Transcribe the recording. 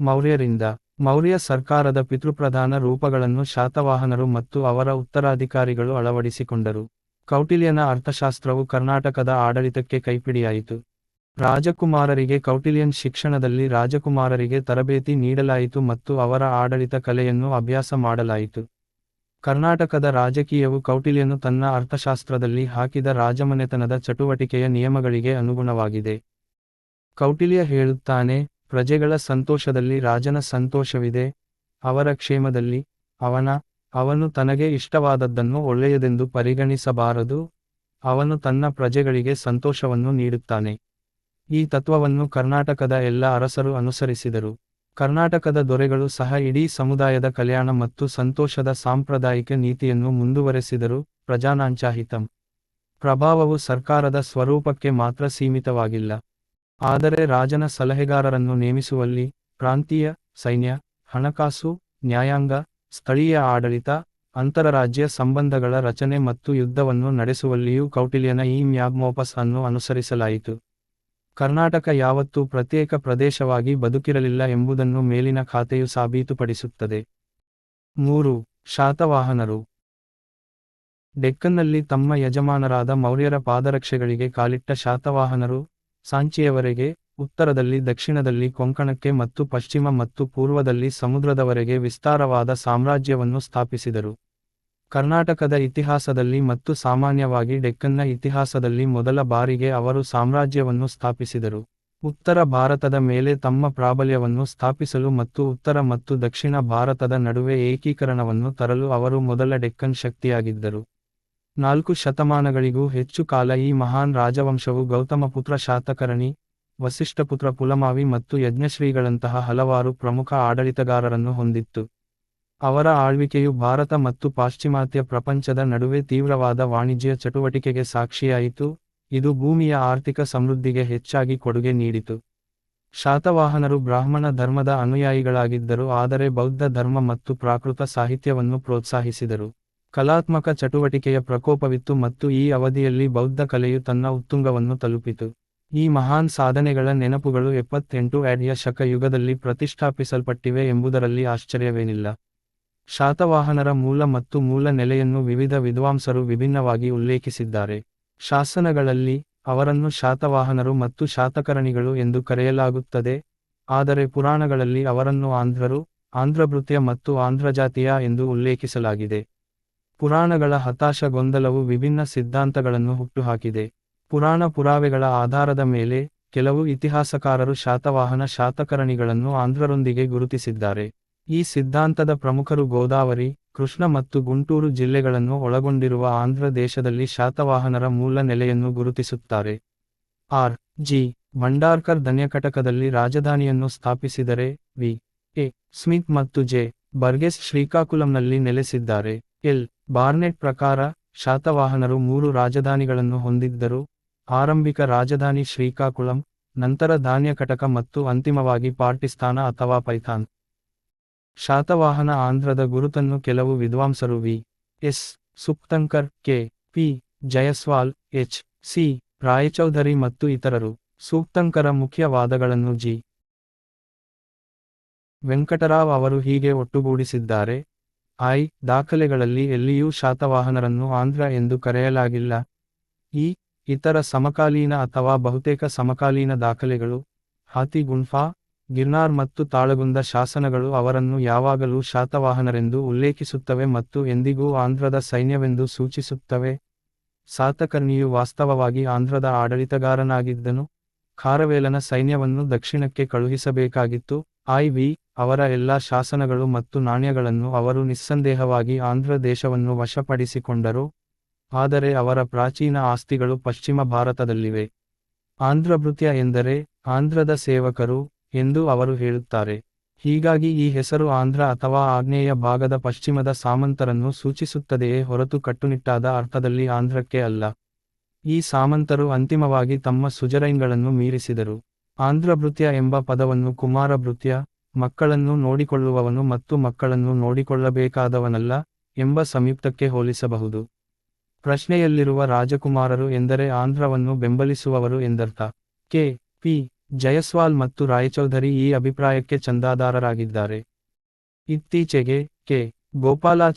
ಮೌರ್ಯರಿಂದ, ಮೌರ್ಯ ಸರ್ಕಾರದ ಪಿತೃಪ್ರಧಾನ ರೂಪಗಳನ್ನು ಶಾತವಾಹನರು ಮತ್ತು ಅವರ ಉತ್ತರಾಧಿಕಾರಿಗಳು ಅಳವಡಿಸಿಕೊಂಡರು. ಕೌಟಿಲ್ಯನ ಅರ್ಥಶಾಸ್ತ್ರವು ಕರ್ನಾಟಕದ ಆಡಳಿತಕ್ಕೆ ಕೈಪಿಡಿಯಾಯಿತು. ರಾಜಕುಮಾರರಿಗೆ ಕೌಟಿಲ್ಯನ್ ಶಿಕ್ಷಣದಲ್ಲಿ ರಾಜಕುಮಾರರಿಗೆ ತರಬೇತಿ ನೀಡಲಾಯಿತು ಮತ್ತು ಅವರ ಆಡಳಿತ ಕಲೆಯನ್ನು ಅಭ್ಯಾಸ ಮಾಡಲಾಯಿತು. ಕರ್ನಾಟಕದ ರಾಜಕೀಯವು ಕೌಟಿಲ್ಯನು ತನ್ನ ಅರ್ಥಶಾಸ್ತ್ರದಲ್ಲಿ ಹಾಕಿದ ರಾಜಮನೆತನದ ಚಟುವಟಿಕೆಯ ನಿಯಮಗಳಿಗೆ ಅನುಗುಣವಾಗಿದೆ. ಕೌಟಿಲ್ಯ ಹೇಳುತ್ತಾನೆ ಪ್ರಜೆಗಳ ಸಂತೋಷದಲ್ಲಿ ರಾಜನ ಸಂತೋಷವಿದೆ, ಅವರ ಕ್ಷೇಮದಲ್ಲಿ ಅವನ, ಅವನು ತನಗೆ ಇಷ್ಟವಾದದ್ದನ್ನು ಒಳ್ಳೆಯದೆಂದು ಪರಿಗಣಿಸಬಾರದು, ಅವನು ತನ್ನ ಪ್ರಜೆಗಳಿಗೆ ಸಂತೋಷವನ್ನು ನೀಡುತ್ತಾನೆ. ಈ ತತ್ವವನ್ನು ಕರ್ನಾಟಕದ ಎಲ್ಲ ಅರಸರು ಅನುಸರಿಸಿದರು. ಕರ್ನಾಟಕದ ದೊರೆಗಳು ಸಹ ಇಡೀ ಸಮುದಾಯದ ಕಲ್ಯಾಣ ಮತ್ತು ಸಂತೋಷದ ಸಾಂಪ್ರದಾಯಿಕ ನೀತಿಯನ್ನು ಮುಂದುವರೆಸಿದರು, ಪ್ರಜಾನಾಂಚಾಹಿತಂ. ಪ್ರಭಾವವು ಸರ್ಕಾರದ ಸ್ವರೂಪಕ್ಕೆ ಮಾತ್ರ ಸೀಮಿತವಾಗಿಲ್ಲ. ಆದರೆ ರಾಜನ ಸಲಹೆಗಾರರನ್ನು ನೇಮಿಸುವಲ್ಲಿ ಪ್ರಾಂತೀಯ, ಸೈನ್ಯ, ಹಣಕಾಸು, ನ್ಯಾಯಾಂಗ, ಸ್ಥಳೀಯ ಆಡಳಿತ ಅಂತರರಾಜ್ಯ ಸಂಬಂಧಗಳ ರಚನೆ ಮತ್ತು ಯುದ್ಧವನ್ನು ನಡೆಸುವಲ್ಲಿಯೂ ಕೌಟಿಲ್ಯನ ಈ ಮ್ಯಾಗ್ಮೋಪಸ್ ಅನ್ನು ಅನುಸರಿಸಲಾಯಿತು. ಕರ್ನಾಟಕ ಯಾವತ್ತೂ ಪ್ರತ್ಯೇಕ ಪ್ರದೇಶವಾಗಿ ಬದುಕಿರಲಿಲ್ಲ ಎಂಬುದನ್ನು ಮೇಲಿನ ಖಾತೆಯು ಸಾಬೀತುಪಡಿಸುತ್ತದೆ. ಮೂರು, ಶಾತವಾಹನರು. ಡೆಕ್ಕನ್ನಲ್ಲಿ ತಮ್ಮ ಯಜಮಾನರಾದ ಮೌರ್ಯರ ಪಾದರಕ್ಷೆಗಳಿಗೆ ಕಾಲಿಟ್ಟ ಶಾತವಾಹನರು ಸಾಂಚಿಯವರೆಗೆ, ಉತ್ತರದಲ್ಲಿ, ದಕ್ಷಿಣದಲ್ಲಿ ಕೊಂಕಣಕ್ಕೆ ಮತ್ತು ಪಶ್ಚಿಮ ಮತ್ತು ಪೂರ್ವದಲ್ಲಿ ಸಮುದ್ರದವರೆಗೆ ವಿಸ್ತಾರವಾದ ಸಾಮ್ರಾಜ್ಯವನ್ನು ಸ್ಥಾಪಿಸಿದರು. ಕರ್ನಾಟಕದ ಇತಿಹಾಸದಲ್ಲಿ ಮತ್ತು ಸಾಮಾನ್ಯವಾಗಿ ಡೆಕ್ಕನ್ನ ಇತಿಹಾಸದಲ್ಲಿ ಮೊದಲ ಬಾರಿಗೆ ಅವರು ಸಾಮ್ರಾಜ್ಯವನ್ನು ಸ್ಥಾಪಿಸಿದರು. ಉತ್ತರ ಭಾರತದ ಮೇಲೆ ತಮ್ಮ ಪ್ರಾಬಲ್ಯವನ್ನು ಸ್ಥಾಪಿಸಲು ಮತ್ತು ಉತ್ತರ ಮತ್ತು ದಕ್ಷಿಣ ಭಾರತದ ನಡುವೆ ಏಕೀಕರಣವನ್ನು ತರಲು ಅವರು ಮೊದಲ ಡೆಕ್ಕನ್ ಶಕ್ತಿಯಾಗಿದ್ದರು. ನಾಲ್ಕು ಶತಮಾನಗಳಿಗೂ ಹೆಚ್ಚು ಕಾಲ ಈ ಮಹಾನ್ ರಾಜವಂಶವು ಗೌತಮಪುತ್ರ ಶಾತಕರ್ಣಿ ವಸಿಷ್ಠಪುತ್ರ ಪುಲಮಾವಿ ಮತ್ತು ಯಜ್ಞಶ್ರೀಗಳಂತಹ ಹಲವಾರು ಪ್ರಮುಖ ಆಡಳಿತಗಾರರನ್ನು ಹೊಂದಿತ್ತು. ಅವರ ಆಳ್ವಿಕೆಯು ಭಾರತ ಮತ್ತು ಪಾಶ್ಚಿಮಾತ್ಯ ಪ್ರಪಂಚದ ನಡುವೆ ತೀವ್ರವಾದ ವಾಣಿಜ್ಯ ಚಟುವಟಿಕೆಗೆ ಸಾಕ್ಷಿಯಾಯಿತು, ಇದು ಭೂಮಿಯ ಆರ್ಥಿಕ ಸಮೃದ್ಧಿಗೆ ಹೆಚ್ಚಾಗಿ ಕೊಡುಗೆ ನೀಡಿತು. ಶಾತವಾಹನರು ಬ್ರಾಹ್ಮಣ ಧರ್ಮದ ಅನುಯಾಯಿಗಳಾಗಿದ್ದರು, ಆದರೆ ಬೌದ್ಧ ಧರ್ಮ ಮತ್ತು ಪ್ರಾಕೃತ ಸಾಹಿತ್ಯವನ್ನು ಪ್ರೋತ್ಸಾಹಿಸಿದರು. ಕಲಾತ್ಮಕ ಚಟುವಟಿಕೆಯ ಪ್ರಕೋಪವಿತ್ತು ಮತ್ತು ಈ ಅವಧಿಯಲ್ಲಿ ಬೌದ್ಧ ಕಲೆಯು ತನ್ನ ಉತ್ತುಂಗವನ್ನು ತಲುಪಿತು. ಈ ಮಹಾನ್ ಸಾಧನೆಗಳ ನೆನಪುಗಳು ಎಪ್ಪತ್ತೆಂಟು ಅಡಿಯ ಶಕ ಯುಗದಲ್ಲಿ ಪ್ರತಿಷ್ಠಾಪಿಸಲ್ಪಟ್ಟಿವೆ ಎಂಬುದರಲ್ಲಿ ಆಶ್ಚರ್ಯವೇನಿಲ್ಲ. ಶಾತವಾಹನರ ಮೂಲ ಮತ್ತು ಮೂಲ ನೆಲೆಯನ್ನು ವಿವಿಧ ವಿದ್ವಾಂಸರು ವಿಭಿನ್ನವಾಗಿ ಉಲ್ಲೇಖಿಸಿದ್ದಾರೆ. ಶಾಸನಗಳಲ್ಲಿ, ಅವರನ್ನು ಶಾತವಾಹನರು ಮತ್ತು ಶಾತಕರಣಿಗಳು ಎಂದು ಕರೆಯಲಾಗುತ್ತದೆ, ಆದರೆ ಪುರಾಣಗಳಲ್ಲಿ ಅವರನ್ನು ಆಂಧ್ರರು, ಆಂಧ್ರಭೃತ್ಯ ಮತ್ತು ಆಂಧ್ರಜಾತಿಯ ಎಂದು ಉಲ್ಲೇಖಿಸಲಾಗಿದೆ. ಪುರಾಣಗಳ ಹತಾಶ ಗೊಂದಲವು ವಿಭಿನ್ನ ಸಿದ್ಧಾಂತಗಳನ್ನು ಹುಟ್ಟುಹಾಕಿದೆ. ಪುರಾಣ ಪುರಾವೆಗಳ ಆಧಾರದ ಮೇಲೆ ಕೆಲವು ಇತಿಹಾಸಕಾರರು ಶಾತವಾಹನ ಶಾತಕರಣಿಗಳನ್ನು ಆಂಧ್ರರೊಂದಿಗೆ ಗುರುತಿಸಿದ್ದಾರೆ. ಈ ಸಿದ್ಧಾಂತದ ಪ್ರಮುಖರು ಗೋದಾವರಿ, ಕೃಷ್ಣ ಮತ್ತು ಗುಂಟೂರು ಜಿಲ್ಲೆಗಳನ್ನು ಒಳಗೊಂಡಿರುವ ಆಂಧ್ರ ದೇಶದಲ್ಲಿ ಶಾತವಾಹನರ ಮೂಲ ನೆಲೆಯನ್ನು ಗುರುತಿಸುತ್ತಾರೆ. ಆರ್. ಜಿ. ಭಂಡಾರ್ಕರ್ ಧನ್ಯಕಟಕದಲ್ಲಿ ರಾಜಧಾನಿಯನ್ನು ಸ್ಥಾಪಿಸಿದರೆ ವಿ. ಎ. ಸ್ಮಿತ್ ಮತ್ತು ಜೆ. ಬರ್ಗೆಸ್ ಶ್ರೀಕಾಕುಲಂನಲ್ಲಿ ನೆಲೆಸಿದ್ದಾರೆ. ಎಲ್. ಬಾರ್ನೆಟ್ ಪ್ರಕಾರ, ಶಾತವಾಹನರು ಮೂರು ರಾಜಧಾನಿಗಳನ್ನು ಹೊಂದಿದ್ದರು. ಆರಂಭಿಕ ರಾಜಧಾನಿ ಶ್ರೀಕಾಕುಳಂ, ನಂತರ ಧಾನ್ಯಕಟಕ ಮತ್ತು ಅಂತಿಮವಾಗಿ ಪಾರ್ಟಿಸ್ತಾನ ಅಥವಾ ಪೈಥಾನ್. ಶಾತವಾಹನ ಆಂಧ್ರದ ಗುರುತನ್ನು ಕೆಲವು ವಿದ್ವಾಂಸರು V. S. Sukthankar, K. P. Jayaswal, H. C. Raychaudhuri ಮತ್ತು ಇತರರು. ಸೂಕ್ತಂಕರ ಮುಖ್ಯ ವಾದಗಳನ್ನು ಜಿ. ವೆಂಕಟರಾವ್ ಅವರು ಹೀಗೆ ಒಟ್ಟುಗೂಡಿಸಿದ್ದಾರೆ. ಐ ದಾಖಲೆಗಳಲ್ಲಿ ಎಲ್ಲಿಯೂ ಶಾತವಾಹನರನ್ನು ಆಂಧ್ರ ಎಂದು ಕರೆಯಲಾಗಿಲ್ಲ. ಈ, ಇತರ ಸಮಕಾಲೀನ ಅಥವಾ ಬಹುತೇಕ ಸಮಕಾಲೀನ ದಾಖಲೆಗಳು, ಹಾತಿ ಗುಂಫಾ, ಗಿರ್ನಾರ್ ಮತ್ತು ತಾಳಗುಂದ ಶಾಸನಗಳು ಅವರನ್ನು ಯಾವಾಗಲೂ ಶಾತವಾಹನರೆಂದು ಉಲ್ಲೇಖಿಸುತ್ತವೆ ಮತ್ತು ಎಂದಿಗೂ ಆಂಧ್ರದ ಸೈನ್ಯವೆಂದು ಸೂಚಿಸುತ್ತವೆ. ಸಾತಕರ್ಣಿಯು ವಾಸ್ತವವಾಗಿ ಆಂಧ್ರದ ಆಡಳಿತಗಾರನಾಗಿದ್ದನು. ಖಾರವೇಲನ ಸೈನ್ಯವನ್ನು ದಕ್ಷಿಣಕ್ಕೆ ಕಳುಹಿಸಬೇಕಾಗಿತ್ತು. ಐ ವಿ ಅವರ ಎಲ್ಲಾ ಶಾಸನಗಳು ಮತ್ತು ನಾಣ್ಯಗಳನ್ನು ಅವರು ನಿಸ್ಸಂದೇಹವಾಗಿ ಆಂಧ್ರ ದೇಶವನ್ನು ವಶಪಡಿಸಿಕೊಂಡರು, ಆದರೆ ಅವರ ಪ್ರಾಚೀನ ಆಸ್ತಿಗಳು ಪಶ್ಚಿಮ ಭಾರತದಲ್ಲಿವೆ. ಆಂಧ್ರಭೃತ್ಯ ಎಂದರೆ ಆಂಧ್ರದ ಸೇವಕರು ಎಂದು ಅವರು ಹೇಳುತ್ತಾರೆ. ಹೀಗಾಗಿ ಈ ಹೆಸರು ಆಂಧ್ರ ಅಥವಾ ಆಗ್ನೇಯ ಭಾಗದ ಪಶ್ಚಿಮದ ಸಾಮಂತರನ್ನು ಸೂಚಿಸುತ್ತದೆಯೇ ಹೊರತು ಕಟ್ಟುನಿಟ್ಟಾದ ಅರ್ಥದಲ್ಲಿ ಆಂಧ್ರಕ್ಕೆ ಅಲ್ಲ. ಈ ಸಾಮಂತರು ಅಂತಿಮವಾಗಿ ತಮ್ಮ ಸುಜರೈನ್ಗಳನ್ನು ಮೀರಿಸಿದರು. ಆಂಧ್ರಭೃತ್ಯ ಎಂಬ ಪದವನ್ನು ಕುಮಾರಭೃತ್ಯ ಮಕ್ಕಳನ್ನು ನೋಡಿಕೊಳ್ಳುವವನು ಮತ್ತು ಮಕ್ಕಳನ್ನು ನೋಡಿಕೊಳ್ಳಬೇಕಾದವನಲ್ಲ ಎಂಬ ಸಂಯುಕ್ತಕ್ಕೆ ಹೋಲಿಸಬಹುದು. ಪ್ರಶ್ನೆಯಲ್ಲಿರುವ ರಾಜಕುಮಾರರು ಎಂದರೆ ಆಂಧ್ರವನ್ನು ಬೆಂಬಲಿಸುವವರು ಎಂದರ್ಥ. ಕೆ. ಪಿ. ಜಯಸ್ವಾಲ್ ಮತ್ತು ರಾಯಚೌಧರಿ ಈ ಅಭಿಪ್ರಾಯಕ್ಕೆ ಚಂದಾದಾರರಾಗಿದ್ದಾರೆ. ಇತ್ತೀಚೆಗೆ ಕೆ. ಗೋಪಾಲಾಚಾರಿ